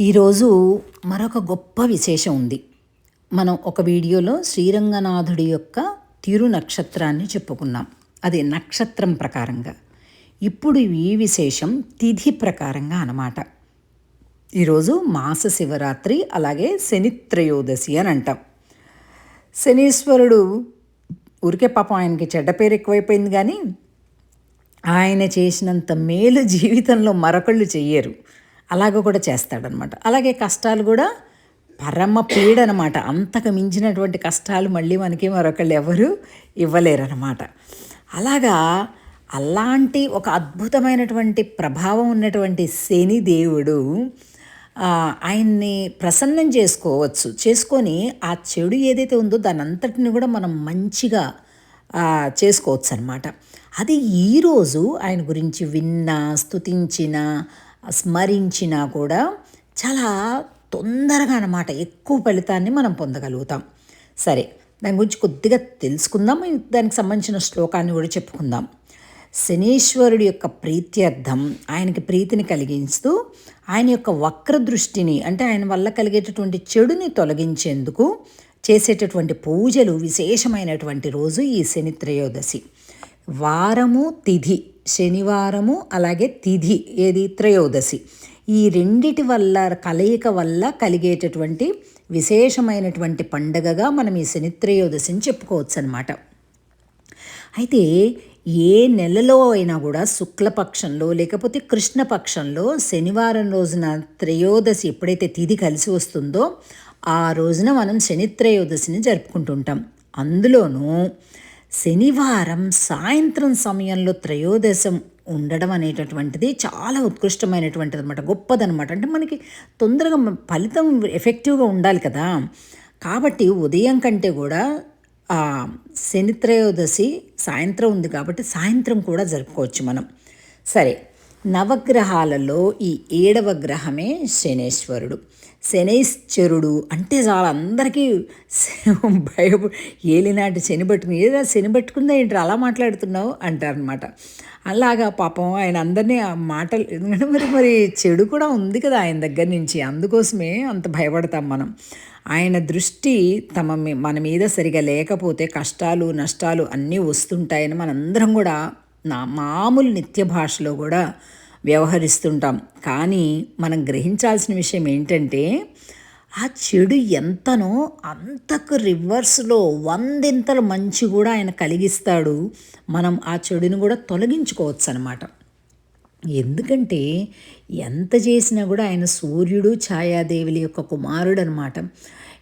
ఈరోజు మరొక గొప్ప విశేషం ఉంది. మనం ఒక వీడియోలో శ్రీరంగనాథుడి యొక్క తిరు నక్షత్రాన్ని చెప్పుకున్నాం. అది నక్షత్రం ప్రకారంగా. ఇప్పుడు ఈ విశేషం తిథి ప్రకారంగా అన్నమాట. ఈరోజు మాస శివరాత్రి అలాగే శనిత్రయోదశి అని అంటాం. శనీశ్వరుడు ఊరికే పాపం ఆయనకి చెడ్డ పేరు ఎక్కువైపోయింది కానీ ఆయన చేసినంత మేలు జీవితంలో మరొకళ్ళు చెయ్యరు. అలాగ కూడా చేస్తాడనమాట. అలాగే కష్టాలు కూడా పరమ పీడనమాట. అంతకు మించినటువంటి కష్టాలు మళ్ళీ మనకి మరొకళ్ళు ఎవరు ఇవ్వలేరనమాట. అలాగా అలాంటి ఒక అద్భుతమైనటువంటి ప్రభావం ఉన్నటువంటి శని దేవుడు ఆయన్ని ప్రసన్నం చేసుకోవచ్చు. చేసుకొని ఆ చెడు ఏదైతే ఉందో దాని అంతటిని కూడా మనం మంచిగా చేసుకోవచ్చు అనమాట అది ఈరోజు ఆయన గురించి విన్నా స్తుతించిన స్మరించినా కూడా చాలా తొందరగా అనమాట ఎక్కువ ఫలితాన్ని మనం పొందగలుగుతాం. సరే దాని గురించి కొద్దిగా తెలుసుకుందాం. దానికి సంబంధించిన శ్లోకాన్ని కూడా చెప్పుకుందాం. శనీశ్వరుడి యొక్క ప్రీత్యర్థం ఆయనకి ప్రీతిని కలిగిస్తూ ఆయన యొక్క వక్ర దృష్టిని అంటే ఆయన వల్ల కలిగేటటువంటి చెడుని తొలగించేందుకు చేసేటటువంటి పూజలు విశేషమైనటువంటి రోజు ఈ శని త్రయోదశి. వారము తిథి. శనివారము అలాగే తిథి ఏది? త్రయోదశి. ఈ రెండిటి వల్ల కలయిక వల్ల కలిగేటటువంటి విశేషమైనటువంటి పండగగా మనం ఈ శని త్రయోదశిని చెప్పుకోవచ్చు అనమాట అయితే ఏ నెలలో అయినా కూడా శుక్లపక్షంలో లేకపోతే కృష్ణపక్షంలో శనివారం రోజున త్రయోదశి ఎప్పుడైతే తిథి కలిసి వస్తుందో ఆ రోజున మనం శని త్రయోదశిని జరుపుకుంటుంటాం. అందులోనూ శనివారం సాయంత్రం సమయంలో త్రయోదశం ఉండడం అనేటటువంటిది చాలా ఉత్కృష్టమైనటువంటిది అనమాట గొప్పదనమాట అంటే మనకి తొందరగా ఫలితం ఎఫెక్టివ్గా ఉండాలి కదా. కాబట్టి ఉదయం కంటే కూడా శనిత్రయోదశి శని త్రయోదశి సాయంత్రం ఉంది కాబట్టి సాయంత్రం కూడా జరుపుకోవచ్చు మనం. సరే నవగ్రహాలలో ఈ ఏడవ గ్రహమే శనేశ్వరుడు. శనైశ్చరుడు అంటే చాలా అందరికీ భయ. ఏలినాటి శని పట్టుకుని ఏదా శని పట్టుకుందా ఏంటి అలా మాట్లాడుతున్నావు అంటారనమాట అలాగా పాపం ఆయన అందరినీ ఆ మాటలు ఎందుకంటే మరి మరి చెడు కూడా ఉంది కదా ఆయన దగ్గర నుంచి. అందుకోసమే అంత భయపడతాం మనం. ఆయన దృష్టి తమ మన మీద సరిగా లేకపోతే కష్టాలు నష్టాలు అన్నీ వస్తుంటాయని మనందరం కూడా నా మామూలు నిత్య భాషలో కూడా వ్యవహరిస్తుంటాం. కానీ మనం గ్రహించాల్సిన విషయం ఏంటంటే ఆ చెడు ఎంతనో అంతకు రివర్స్లో వందింతలు మంచి కూడా ఆయన కలిగిస్తాడు. మనం ఆ చెడుని కూడా తొలగించుకోవచ్చు అనమాట ఎందుకంటే ఎంత చేసినా కూడా ఆయన సూర్యుడు ఛాయాదేవుల యొక్క కుమారుడు అనమాట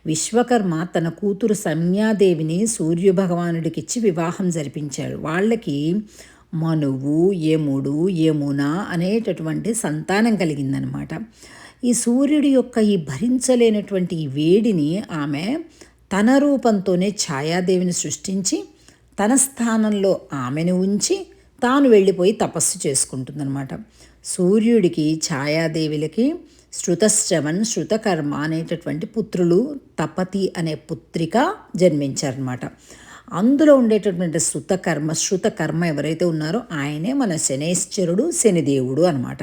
విశ్వకర్మ తన కూతురు సంయాదేవిని సూర్య భగవానుడికిచ్చి వివాహం జరిపించాడు. వాళ్ళకి మనువు యముడు యమున అనేటటువంటి సంతానం కలిగిందనమాట. ఈ సూర్యుడి యొక్క ఈ భరించలేనటువంటి ఈ వేడిని ఆమె తన రూపంతోనే ఛాయాదేవిని సృష్టించి తన స్థానంలో ఆమెను ఉంచి తాను వెళ్ళిపోయి తపస్సు చేసుకుంటుందన్నమాట సూర్యుడికి ఛాయాదేవులకి శృతశ్రవణ్ శృతకర్మ అనేటటువంటి పుత్రులు తపతి అనే పుత్రిక జన్మించారనమాట. అందులో ఉండేటటువంటి శృతకర్మ శృతకర్మ ఎవరైతే ఉన్నారో ఆయనే మన శనేశ్వరుడు శనిదేవుడు అనమాట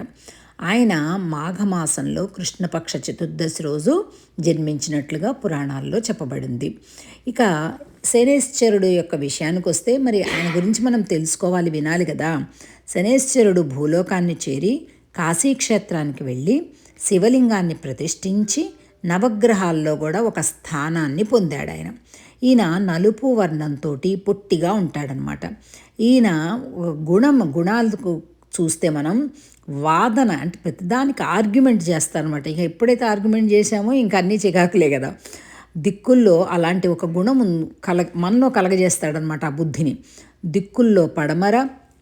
ఆయన మాఘమాసంలో కృష్ణపక్ష చతుర్దశి రోజు జన్మించినట్లుగా పురాణాల్లో చెప్పబడింది. ఇక శనేశ్వరుడు యొక్క విషయానికి వస్తే మరి ఆయన గురించి మనం తెలుసుకోవాలి వినాలి కదా. శనేశ్వరుడు భూలోకాన్ని చేరి కాశీక్షేత్రానికి వెళ్ళి శివలింగాన్ని ప్రతిష్ఠించి నవగ్రహాల్లో కూడా ఒక స్థానాన్ని పొందాడు ఆయన ఈయన నలుపు వర్ణంతో పొట్టిగా ఉంటాడనమాట ఈయన గుణం గుణాలకు చూస్తే మనం వాదన అంటే ప్రతిదానికి ఆర్గ్యుమెంట్ చేస్తారనమాట ఇంకా ఎప్పుడైతే ఆర్గ్యుమెంట్ చేశామో ఇంక అన్నీ చికాకులే కదా. దిక్కుల్లో అలాంటి ఒక గుణం కల మనలో కలగజేస్తాడనమాట ఆ బుద్ధిని. దిక్కుల్లో పడమర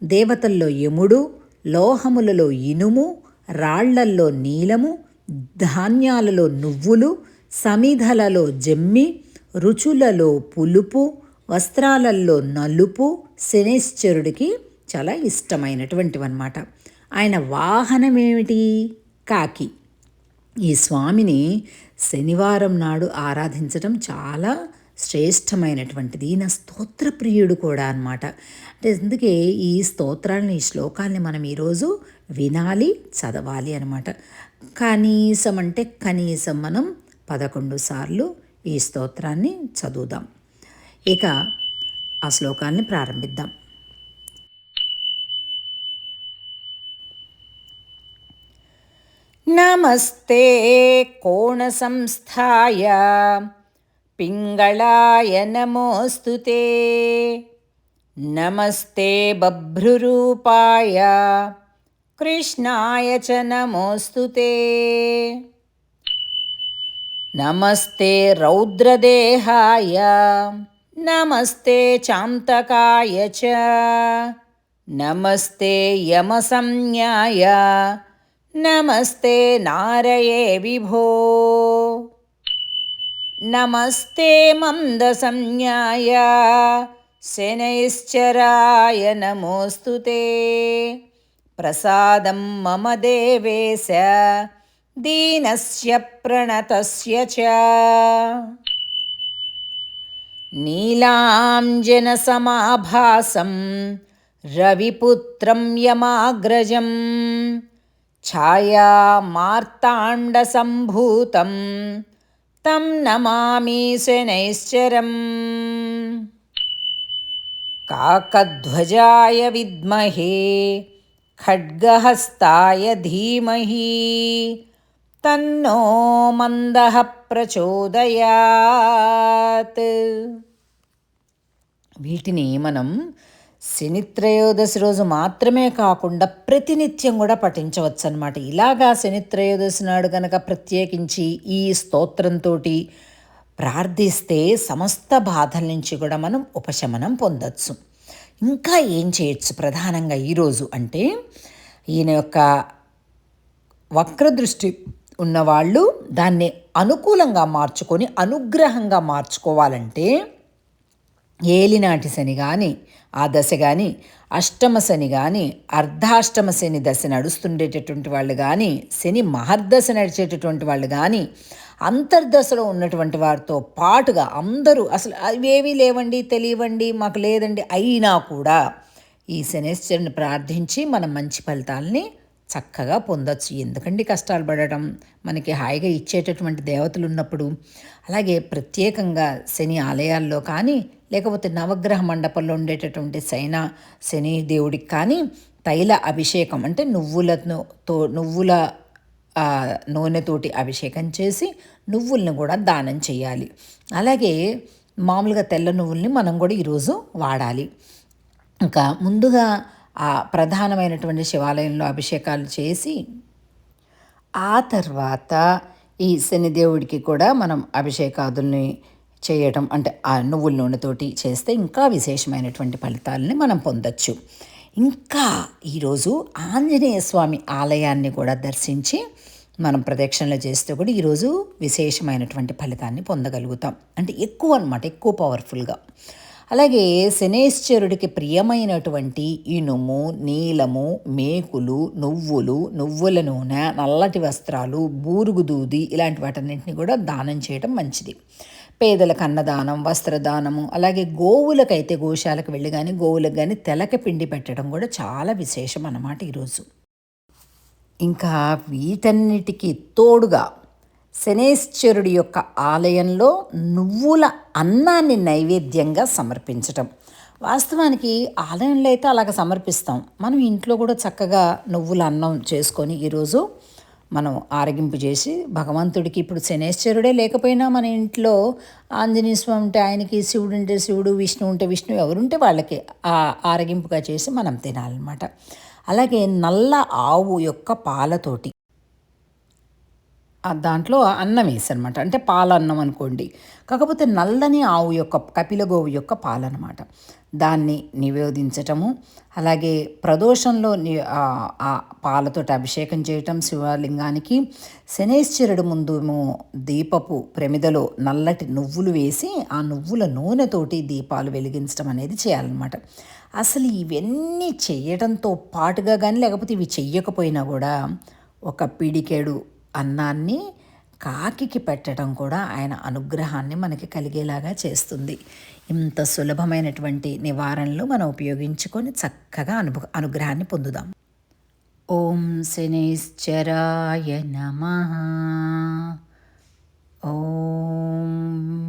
దేవతల్లో యముడు లోహములలో ఇనుము రాళ్ళల్లో నీలము ధాన్యాలలో నువ్వులు సమిధలలో జమ్మి రుచులలో పులుపు వస్త్రాలలో నలుపు శనేశ్వరుడికి చాలా ఇష్టమైనటువంటివన్నమాట. ఆయన వాహనం ఏమిటి కాకి. ఈ స్వామిని శనివారం నాడు ఆరాధించడం చాలా శ్రేష్టమైనటువంటిది. ఈయన స్తోత్రప్రియుడు కూడా అనమాట అంటే అందుకే ఈ స్తోత్రాలని ఈ శ్లోకాల్ని మనం ఈరోజు వినాలి చదవాలి అనమాట కనీసం అంటే కనీసం మనం పదకొండు సార్లు ఈ స్తోత్రాన్ని చదువుదాం ఇక ఆ శ్లోకాన్ని ప్రారంభిద్దాం నమస్తే కోణసంస్థాయ पिङ्गळाय नमोऽस्तु ते नमस्ते बभ्रुरूपाय कृष्णाय च नमोऽस्तु ते नमस्ते रौद्रदेहाय। नमस्ते चान्तकाय च। नमस्ते यमसंज्ञाय। नमस्ते नारये विभो। नमस्ते मन्दसंज्ञाय शनैश्चराय नमोऽस्तु ते। प्रसादं मम देवेश दीनस्य प्रणतस्य च। नीलाञ्जनसमाभासं रविपुत्रं यमाग्रजं छायामार्ताण्डसम्भूतं तं नमामि शनैश्चरम्। काकध्वजाय विद्महे खड्गहस्ताय धीमहि तन्नो मन्दः ప్రచోదయాత్ వీటిని మనం శనిత్రయోదశి రోజు మాత్రమే కాకుండా ప్రతినిత్యం కూడా పఠించవచ్చు అనమాట ఇలాగా శనిత్రయోదశి నాడు కనుక ప్రత్యేకించి ఈ స్తోత్రంతో ప్రార్థిస్తే సమస్త బాధల నుంచి కూడా మనం ఉపశమనం పొందొచ్చు ఇంకా ఏం చేయొచ్చు ప్రధానంగా ఈరోజు అంటే ఈయన యొక్క వక్రదృష్టి ఉన్నవాళ్ళు దాన్ని అనుకూలంగా మార్చుకొని అనుగ్రహంగా మార్చుకోవాలంటే ఏలినాటి శని కానీ ఆ దశ కానీ అష్టమ శని కానీ అర్ధాష్టమ శని దశ నడుస్తుండేటటువంటి వాళ్ళు కానీ శని మహర్దశ నడిచేటటువంటి వాళ్ళు కానీ అంతర్దశలో ఉన్నటువంటి వారితో పాటుగా అందరూ అసలు అవేవి లేవండి తెలియవండి మాకు లేదండి అయినా కూడా ఈ శనేశ్వరుని ప్రార్థించి మనం మంచి ఫలితాలని చక్కగా పొందొచ్చు. ఎందుకండి కష్టాలు పడటం? మనకి హాయిగా ఇచ్చేటటువంటి దేవతలు ఉన్నప్పుడు. అలాగే ప్రత్యేకంగా శని ఆలయాల్లో కానీ లేకపోతే నవగ్రహ మండపంలో ఉండేటటువంటి శైన శని దేవుడికి కానీ తైల అభిషేకం అంటే నువ్వులతో నువ్వుల నూనెతోటి అభిషేకం చేసి నువ్వుల్ని కూడా దానం చేయాలి. అలాగే మామూలుగా తెల్ల నువ్వుల్ని మనం కూడా ఈరోజు వాడాలి. ఇంకా ముందుగా ఆ ప్రధానమైనటువంటి శివాలయంలో అభిషేకాలు చేసి ఆ తర్వాత ఈ శనిదేవుడికి కూడా మనం అభిషేకాదుల్ని చేయటం అంటే ఆ నువ్వుల నూనెతోటి చేస్తే ఇంకా విశేషమైనటువంటి ఫలితాలని మనం పొందొచ్చు. ఇంకా ఈరోజు ఆంజనేయ స్వామి ఆలయాన్ని కూడా దర్శించి మనం ప్రదక్షిణలు చేస్తే కూడా ఈరోజు విశేషమైనటువంటి ఫలితాన్ని పొందగలుగుతాం. అంటే ఎక్కువ అనమాట ఎక్కువ పవర్ఫుల్గా అలాగే శనేశ్వరుడికి ప్రియమైనటువంటి ఇనుము నీలము మేకులు నువ్వులు నువ్వుల నూనె నల్లటి వస్త్రాలు బూరుగు దూది ఇలాంటి వాటన్నింటినీ కూడా దానం చేయడం మంచిది. పేదలకు అన్నదానం వస్త్రదానము అలాగే గోవులకైతే గోశాలకు వెళ్ళి కానీ గోవులకు కానీ తెలక పిండి పెట్టడం కూడా చాలా విశేషం అన్నమాట ఈరోజు. ఇంకా వీటన్నిటికీ తోడుగా శనేశ్వరుడి యొక్క ఆలయంలో నువ్వుల అన్నాన్ని నైవేద్యంగా సమర్పించటం. వాస్తవానికి ఆలయంలో అయితే అలాగ సమర్పిస్తాం. మనం ఇంట్లో కూడా చక్కగా నువ్వుల అన్నం చేసుకొని ఈరోజు మనం ఆరగింపు చేసి భగవంతుడికి ఇప్పుడు శనేశ్వరుడే లేకపోయినా మన ఇంట్లో ఆంజనేయ స్వామి ఉంటే ఆయనకి శివుడు ఉంటే శివుడు విష్ణు ఉంటే విష్ణు ఎవరుంటే వాళ్ళకి ఆ ఆరగింపుగా చేసి మనం తినాలన్నమాట. అలాగే నల్ల ఆవు యొక్క పాలతోటి దాంట్లో అన్నం వేసనమాట. అంటే పాలన్నం అనుకోండి. కాకపోతే నల్లని ఆవు యొక్క కపిల గోవు యొక్క పాలనమాట. దాన్ని నివేదించటము అలాగే ప్రదోషంలో ఆ పాలతోటి అభిషేకం చేయటం శివలింగానికి శనేశ్వరుడు ముందు దీపపు ప్రమిదలో నల్లటి నువ్వులు వేసి ఆ నువ్వుల నూనెతోటి దీపాలు వెలిగించడం అనేది చేయాలన్నమాట. అసలు ఇవన్నీ చేయడంతో పాటుగా కానీ లేకపోతే ఇవి చెయ్యకపోయినా కూడా ఒక పిడికేడు అన్నాన్ని కాకికి పెట్టడం కూడా ఆయన అనుగ్రహాన్ని మనకి కలిగేలాగా చేస్తుంది. ఇంత సులభమైనటువంటి నివారణలు మనం ఉపయోగించుకొని చక్కగా అను అనుగ్రహాన్ని పొందుదాం. ఓం శనేశ్చరాయ నమ. ఓం